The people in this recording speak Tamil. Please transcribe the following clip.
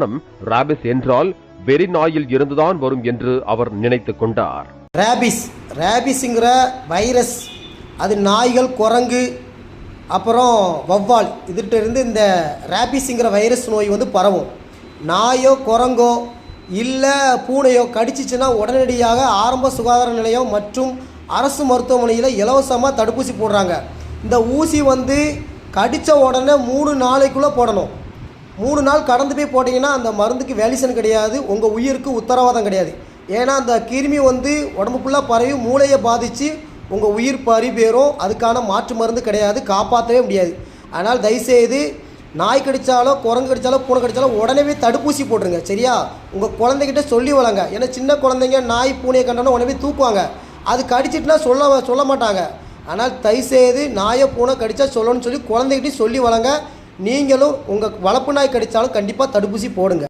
காரணம் ராபிஸ் என்றால் வெறி நாயில் இருந்துதான் வரும் என்று அவர் நினைத்து கொண்டார். ரேபிஸ் ரேபிஸுங்கிற வைரஸ் அது நாய்கள் குரங்கு அப்புறம் வவ்வால் இதுகிட்ட இருந்து இந்த ரேபிஸுங்கிற வைரஸ் நோய் வந்து பரவும். நாயோ குரங்கோ இல்லை பூனையோ கடிச்சிச்சுன்னா உடனடியாக ஆரம்ப சுகாதார நிலையம் மற்றும் அரசு மருத்துவமனையில் இலவசமாக தடுப்பூசி போடுறாங்க. இந்த ஊசி வந்து கடித்த உடனே மூணு நாளைக்குள்ளே போடணும். மூணு நாள் கடந்து போய் போட்டிங்கன்னா அந்த மருந்துக்கு வேலிசன் கிடையாது உங்கள் உயிருக்கு உத்தரவாதம் கிடையாது. ஏன்னா அந்த கிருமி வந்து உடம்பு ஃபுல்லாக பரவி மூளையை பாதித்து உங்கள் உயிர் பறி அதுக்கான மாற்று மருந்து கிடையாது காப்பாற்றவே முடியாது. அதனால் தயவுசெய்து நாய் கடித்தாலோ குரங்கு கடித்தாலோ பூனை கடித்தாலோ உடனே தடுப்பூசி போட்டுருங்க சரியா? உங்கள் குழந்தைகிட்ட சொல்லி வளங்க. ஏன்னா சின்ன குழந்தைங்க நாய் பூனையை கண்டோன்னா உடனே தூக்குவாங்க. அது கடிச்சிட்டுனா சொல்ல சொல்ல மாட்டாங்க. ஆனால் தயவுசெய்து நாயை பூனை கடித்தா சொல்லணும்னு சொல்லி குழந்தைகிட்டையும் சொல்லி வளங்க. நீங்களும் உங்கள் வளர்ப்பு நாய் கடித்தாலும் கண்டிப்பாக தடுப்பூசி போடுங்க.